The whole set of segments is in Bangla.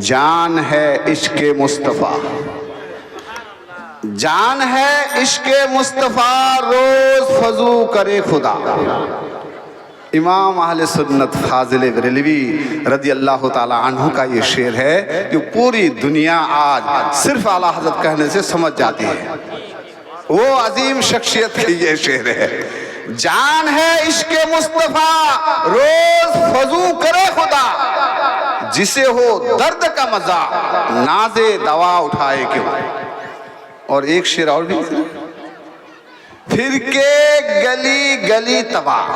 جان ہے عشق مصطفیٰ۔ جان ہے عشق مصطفیٰ، روز فضو کرے خدا۔ امام اہل سنت فاضل بریلوی رضی اللہ تعالی عنہ کا یہ شعر ہے جو پوری دنیا آج صرف اعلیٰ حضرت کہنے سے سمجھ جاتی ہے۔ وہ عظیم شخصیت کی یہ شعر ہے۔ جان ہے عشق مصطفیٰ، روز فضو کرے خدا۔ جسے ہو درد کا مزہ، نازے دوا اٹھائے کیوں؟ اور ایک شیر اور بھی پھر کے گلی گلی تباہ۔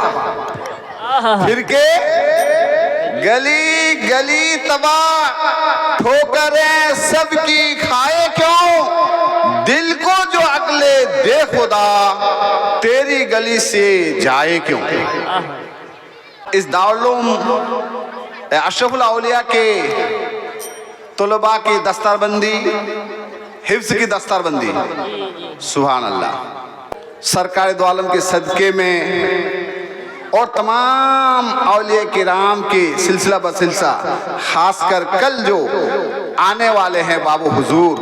پھر کے گلی گلی تباہ۔ ٹھوکریں سب کی، کھائے کیوں؟ دل کو جو عقلے دے خدا، تیری گلی سے جائے کیوں؟ اس دارالعلوم اشرف الاولیاء کے طلباء کی دستار بندی حفظ کی دستار بندی سبحان اللہ۔ سرکار دو کے صدقے میں اور تمام اولیاء کرام کے سلسلہ بسلسلہ، خاص کر کل جو آنے والے ہیں بابو حضور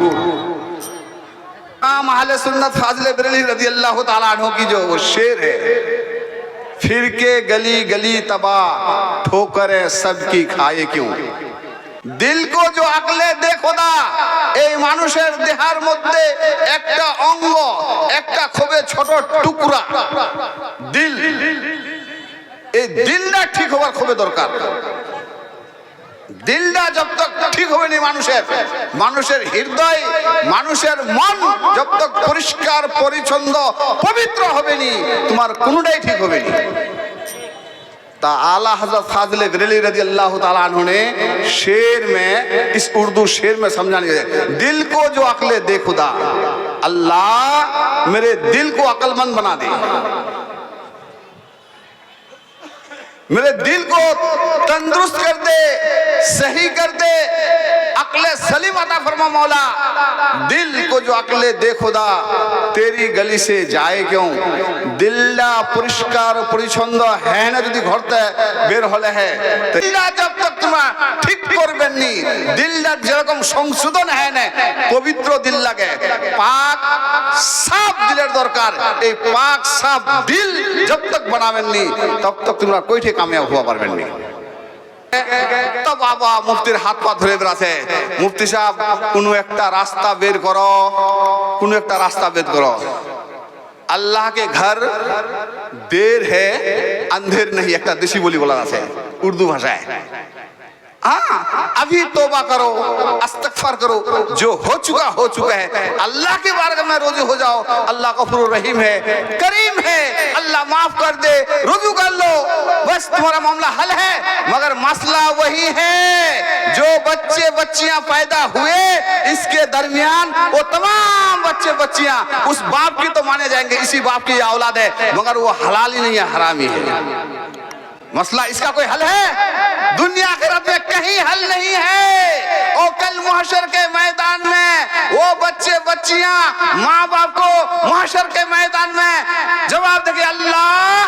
تمام اہل سنت فاضل بریلی رضی اللہ تعالیٰ عنہ کی جو وہ شیر ہے۔ के गली गली तबाह ठोकरें सबकी खाए क्यों দিল কো যে আকলে দে খোদা এই মানুষের দেহার মধ্যে একটা অঙ্গ একটা খুবই ছোট টুকরা দিল এই দিলটা ঠিক হওয়ার খুবই দরকার দিলটা যত ঠিক হবে নি মানুষের মানুষের হৃদয় মানুষের মন যত পরিষ্কার পরিচ্ছন্ন পবিত্র হবে নি তোমার কোনোটাই ঠিক হবে নি ता आला हजरत फाजिल बरेली रजी अल्लाह ताला अन्हु ने शेर में इस उर्दू शेर में समझाने के दिल को जो अकले दे खुदा अल्लाह मेरे दिल को अक्लमंद बना दे मेरे दिल को तंदुरुस्त कर दे सही कर दे अकले सलीम अता फरमा मौला दिल को जो अकले दे खुदा तेरी गली से जाए क्यों দিলটা পরিষ্কার পরিচ্ছন্ন হ্যাঁ না যদি ঘরতে বের হলে হ্যাঁ দিলটা জব তক তোমরা ঠিক করবেন নি দিলটা যেরকম সংশোধন হ্যাঁ না পবিত্র দিল লাগে পাক সাফ দিলের দরকার এই পাক সাফ দিল জব তক বানাবেন নি তব তক তোমরা কইঠে কামিয়াব হওয়া পারবেন না। বাবা, মুফতির হাত পা ধরে ধরাছে মুফতি সাহেব, কোনো একটা রাস্তা বের করো, কোনো একটা রাস্তা বের কর। আল্লাহ কে ঘর দের হে, আন্ধের নেই, একটা দেশি বলি বলার আছে, উর্দু ভাষায়। ہاں ابھی توبہ کرو استغفر کرو، جو ہو چکا ہو چکا ہے۔ اللہ کے بارے میں روزی ہو جاؤ۔ اللہ غفور رحیم ہے، کریم ہے۔ اللہ معاف کر دے، رجوع کر لو۔ بس تمہارا معاملہ حل ہے، مگر مسئلہ وہی ہے۔ جو بچے بچیاں پیدا ہوئے، اس کے درمیان وہ تمام بچے بچیاں، اس باپ کی تو مانے جائیں گے، اسی باپ کی اولاد ہے، مگر وہ حلال ہی نہیں ہے حرام ہی ہے۔ مسئلہ اس کا کوئی حل ہے؟ دنیا آخرت میں کہیں حل نہیں ہے۔ اور کل محشر کے میدان میں وہ بچے بچیاں ماں باپ کو محشر کے میدان میں جواب دے کہ اللہ،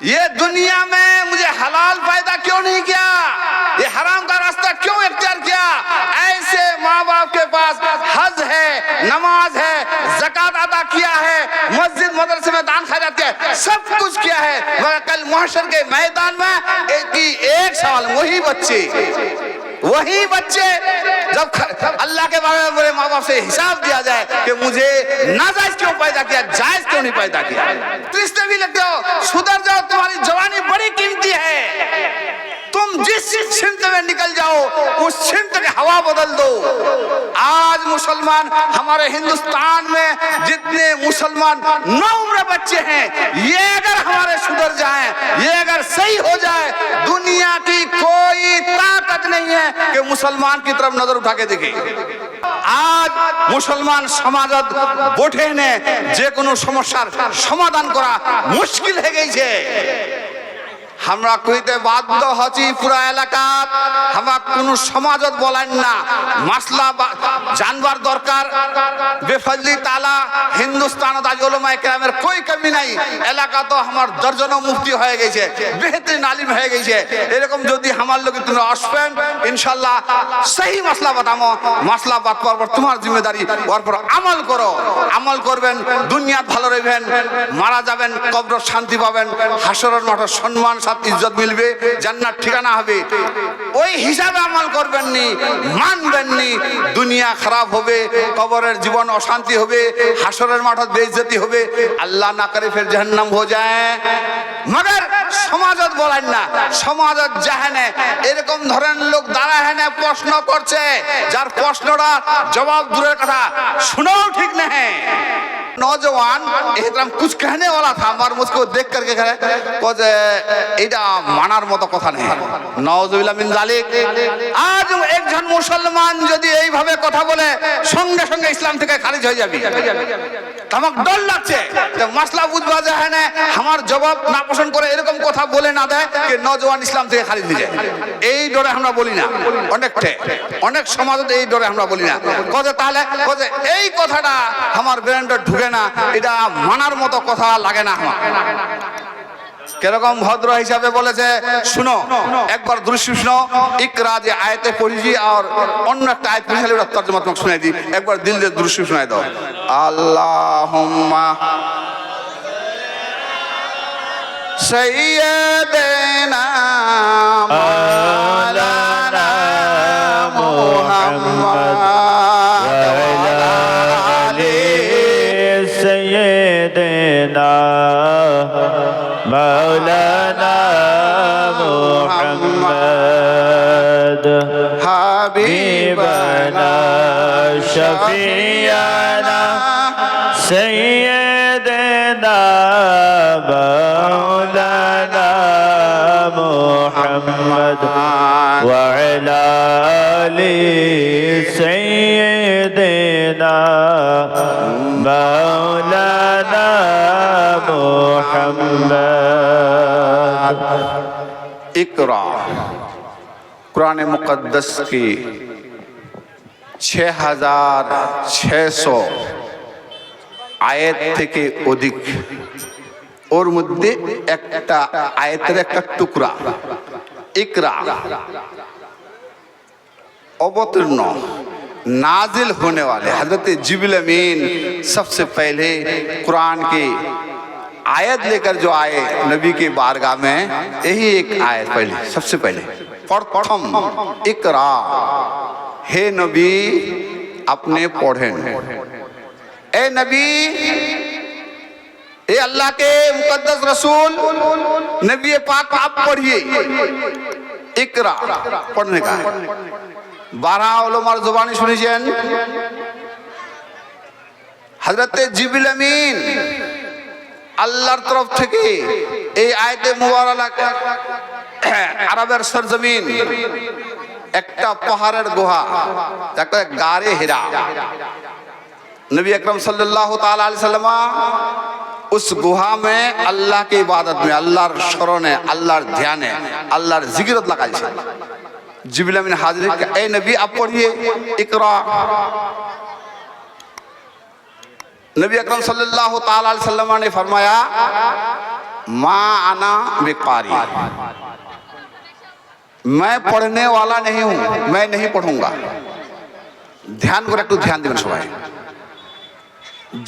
یہ دنیا میں مجھے حلال پیدا کیوں نہیں کیا؟ یہ حرام کا راستہ کیوں اختیار کیا؟ ایسے ماں باپ کے پاس حج ہے، نماز ہے زکات ادا کیا ہے، مسجد مدرسے میں سب کچھ کیا ہے مگر کل محشر کے میدان میں ایک, سال وہی بچے وہی بچے جب اللہ کے بارے میں میرے ماں باپ سے حساب دیا جائے کہ مجھے ناجائز کیوں پیدا کیا جائز کیوں نہیں پیدا کیا۔ ترستے بھی لگتے ہو سدھر جاؤ تمہاری جوانی بڑی قیمتی ہے۔ तुम जिस सिमत में निकल जाओ उस सिमत की हवा बदल दो आज मुसलमान हमारे हिंदुस्तान में जितने मुसलमान नौ उम्र बच्चे हैं ये अगर हमारे सुधर जाएं ये अगर सही हो जाए दुनिया की कोई ताकत नहीं है कि मुसलमान की तरफ नजर उठा के देखे আজ মুসলমান সমাজত বটে নে যে কোনো সমস্যার সমাধান করা মুশকিল হয়ে গেছে আমরা কইতে বাধ্য হচ্ছি পুরা এলাকাত আমরা কোনো সমাজত বলেন না। মাসলা জানবার দরকার। বেফজলি তালা হিন্দুস্তানত আজ ওলমায় কেরামের কই কমি নাই। এলাকা তো আমার দর্জন মুক্তি হয়ে গেছে বেহতরিন আলিম হয়ে গেছে। এরকম যদি আমার লোকে তুমি আসবেন, ইনশাল্লাহ সেই মশলা বাতামো মশলা বাত পর তোমার জিম্মেদারি ওর পর আমল করো। আমল করবেন, দুনিয়া ভালো রইবেন, মারা যাবেন, কবর শান্তি পাবেন, হাসরের মাঠে সম্মান সাথ ইজ্জত মিলবে, জান্নাত ঠিকানা হবে। ওই হিসাবে আমল করবেন নি মানবেন নি দুনিয়া খারাপ হবে, কবরের জীবন অশান্তি হবে, হাসরের মাঠত বেইজ্জতি হবে, আল্লাহ না করে ফের জাহান্নাম হয়ে যায়। মগর সমাজত বলেন না, সমাজত জাহানে, এরকম ধরনের লোক দাঁড়া হেনে প্রশ্ন করছে, যার প্রশ্নটা জবাব দূরের কথা, শুনেও ঠিক নেই। नौजवान एकदम कुछ कहने वाला था हमारे मुझको देख करके कह रहे को যে এটা মানার মতো কথা নেই নওজুবিল্লাহ মিন জালিক আজ একজন মুসলমান যদি এইভাবে কথা বলে সঙ্গে সঙ্গে ইসলাম থেকে খারিজ হয়ে যাবে আমার ডর লাগছে যে মাসলা বুঝবা যে হ্যাঁ না, আমার জবাব না পোষণ করে এরকম কথা বলে না দেয় যে নজওয়ান ইসলাম থেকে খারিজ হয়ে যায় এই ডরে আমরা বলি না অনেকটা অনেক সমাজে এই ডরে আমরা বলি না কজে তাহলে কজে এই কথাটা আমার ব্রেনটা ঢুকে না, এটা মানার মতো কথা লাগে না কীরকম ভদ্র হিসাবে বলেছে, শুনো, একবার দৃশ্য শুনো, ইকরা যে আয়তে পড়িছি আর অন্য একটা আয়াত পড়িছি ওটা তর্জমা শুনাই দিই। একবার দিল দিয়ে দৃশ্য শুনাই দাও। আল্লাহুম্মা সাইয়্যিদিনা مولانا محمد. حبيبنا شفيعنا سيدنا مولانا محمد. وعلى آل محمد. اقرا قرآن مقدس کی چھ ہزار چھ سو آیت تھے আয়াত থেকে অধিক ওর মধ্যে একটা আয়াতের একটা টুকরা ইকরা অবতীর্ণ نازل ہونے والے حضرت جبل امین سب سے پہلے قرآن کے آیت لے کر جو آئے نبی کے بارگاہ میں، یہی ایک آیت پہلے سب سے پہلے۔ پرتھم اکرا ہے نبی، اپنے پڑھیں اے نبی، اے اللہ کے مقدس رسول، نبی پاک آپ پڑھئے اکرا پڑھنے کا ہے۔ بارہ علماء زبانی سنی جین حضرت جبل امین আল্লাহর তরফ থেকে এই আয়তে মুবারক আরবের সরজমিন একটা পাহাড়ের গুহা যাকে গারে হেরা नबी अकरम सल्लल्लाहु ताला अलैहि वसल्लम उस गुहा में अल्लाह की इबादत में अल्लाहर शरण है अल्लाहर ध्यान है अल्लाहर जिकिरत लगाई है जिबिल अमीन हाजिर ए नबी आप पढ़िए इकरा نبی اکرم صلی اللہ علیہ وسلم نے فرمایا، ما آنا بیکاری میں پڑھنے والا نہیں ہوں، میں نہیں پڑھوں گا۔ دھیان کو رکھو دھیان دیمان سبھائی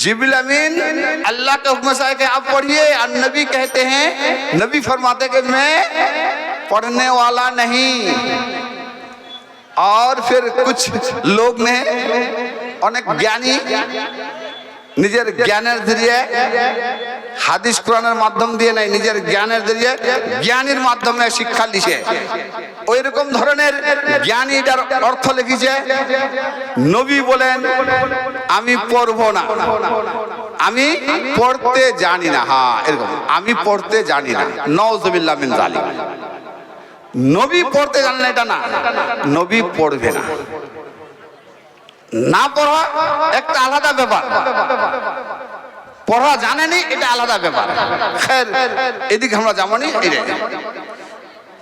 جبل امین، اللہ کے حکم سائے کہ آپ پڑھئے اور نبی کہتے ہیں، نبی فرماتے کہ میں پڑھنے والا نہیں۔ اور پھر کچھ لوگ نے انیک گیانی নিজের জ্ঞানের জরিয়ে হাদিস কোরআনের মাধ্যম দিয়ে নাই, নিজের জ্ঞানের জরিয়ে জ্ঞানীর মাধ্যমে শিক্ষা দিছে। ওই রকম ধরনের জ্ঞানীটার অর্থ লিখেছে, নবী বলেন, আমি পড়ব না। আমি পড়তে জানি না। হ্যাঁ এরকম, আমি পড়তে জানি না। নওজবিল্লাহ মিন জালিম নবী পড়তে জানেন না, এটা না। নবী পড়বে না। না পড়া একটা আলাদা ব্যাপার। পড়া জানেনি, এটা আলাদা ব্যাপার। এদিকে আমরা যাবনি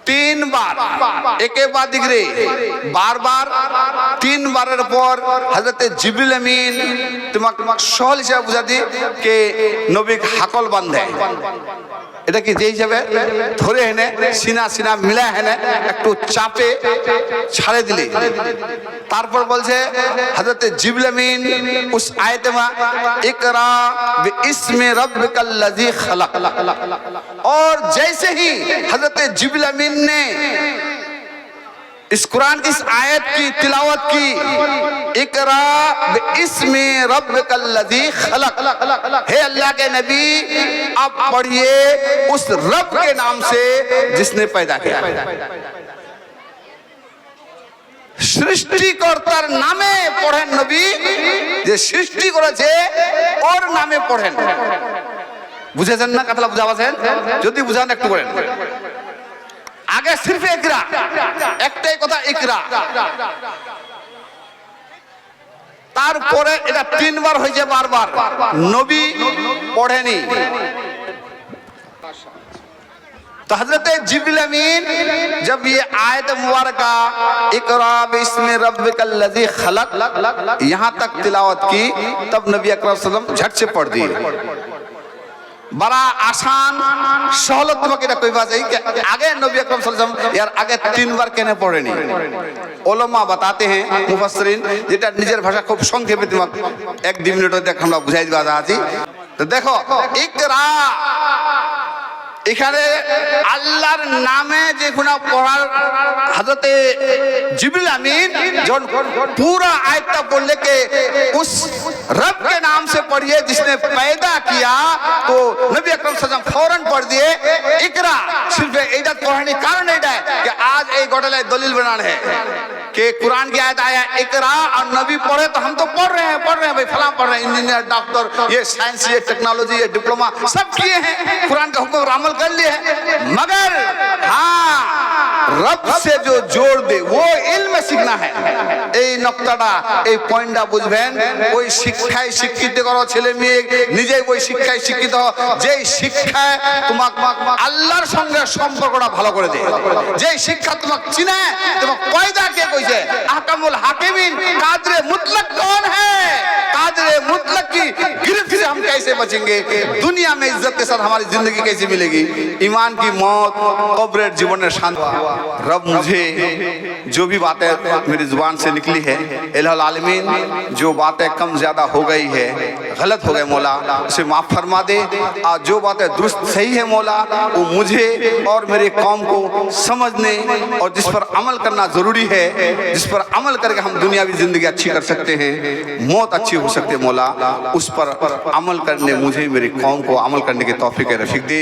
তিনবার, একে বাদ দিগরে বারবার, তিনবারের পর হজরত জিবিল আমিন তোমাকে তোমাকে সহল হিসাবে বুঝা দি, কে নবীক হাকল বান্ধে এটা কি যে হিসাবে ধরে হেনে সিনা সিনা মিলা হেনে একটু চাপে ছাড়ে দিলে তারপর বলছে হজরত জিবিল আমিন উস আয়তে মা ইকরা বিইসমি রব্বিকাল লাযী খলাক और जैसे ही हजरत जिबिल अमीन ने इस कुरान की इस आयत की तिलावत की इकरा इसमें रब कल्लजी खलक हे अल्लाह के नबी आप पढ़िए उस रब के नाम से जिसने पैदा किया সৃষ্টিকর্তার নামে পড়েন নবী যে সৃষ্টি করেছে ওর নামে পড়েন বুঝেছেন না কথাটা বুঝা পাচ্ছেন যদি বুঝান একটু করেন আগে সির্ফ ইকরা একটাই কথা ইকরা তারপরে এটা তিনবার হয়েছে বারবার নবী পড়েনি तो हजरत जिबिल अमीन जब ये आयत मुबारका इकरा बिस्म रब्बिकल लजी खलक यहाँ तक तिलावत की तब नबी अकरम सल्लल्लाहु अलैहि वसल्लम झट से पढ़ दिए বড়া আসান, সহলত তোমাকে এটা কইবা যাই আগে নবী আকরাম সাল্লাল্লাহু আলাইহি ইয়ার আগে তিনবার কেন পড়েনি। ওলামা বাতাতে হ্যাঁ মুফাসসিরিন, যেটা নিজের ভাষা খুব সংক্ষেপে তোমাক এক দুই মিনিট দেখ আমরা বুঝাই দিবা আজি তো দেখো, ইকরা এখানে আল্লাহর নামে যে কোনো পড়ার হজরতে जिबिल अमीन जो पूरा आयता बोलने के उस रब के नाम से पढ़िए जिसने पैदा किया तो नबी अकरम सल्लल्लाहु अलैहि वसल्लम फौरन पढ़ दिए इकरा सिर्फ এইটা পড়ানি কারণ এটা कि आज এই ঘটনায় দলিল बनाना है कि कुरान की आयत आया इकरा और नबी पढ़े तो हम तो पढ़ रहे हैं पढ़ रहे हैं भाई फलां पढ़ रहे हैं इंजीनियर डॉक्टर ये साइंस ये टेक्नोलॉजी ये डिप्लोमा सब किए हैं कुरान का हुक्म अमल कर लिए हैं मगर हाँ রব সে যে জোর দে ও ইলমে শিখনা है এই নকতাটা এই পয়েন্টটা বুঝবেন ওই শিক্ষায় শিক্ষিত করো ছেলে মেয়ে নিজেই ওই শিক্ষায় শিক্ষিত হও, যেই শিক্ষায় তোমাক আল্লাহর সঙ্গে সম্পর্কটা ভালো করে দেয় যেই শিক্ষা তোমাক چنائے تو قائدہ کے کوئی سے احکم الحاکمین قادر مطلق کون ہے قادر مطلق کی گرفت سے ہم کیسے بچیں گے؟ دنیا میں عزت کے ساتھ ہماری زندگی کیسے ملے گی؟ ایمان کی موت، قبر جیون شانت رب مجھے جو بھی باتیں میری زبان سے نکلی ہے الہ العالمین، جو باتیں کم زیادہ ہو گئی ہے غلط ہو گئے مولا، اسے معاف فرما دے۔ اور جو باتیں درست صحیح ہے مولا، وہ مجھے اور میرے قوم کو سمجھنے اور جس پر عمل کرنا ضروری ہے، جس پر عمل کر کے ہم دنیاوی زندگی اچھی کر سکتے ہیں۔ موت اچھی ہو سکتی سکتے مولا، اس پر عمل کرنے، مجھے میری قوم کو عمل کرنے کی توفیق رفیق دے۔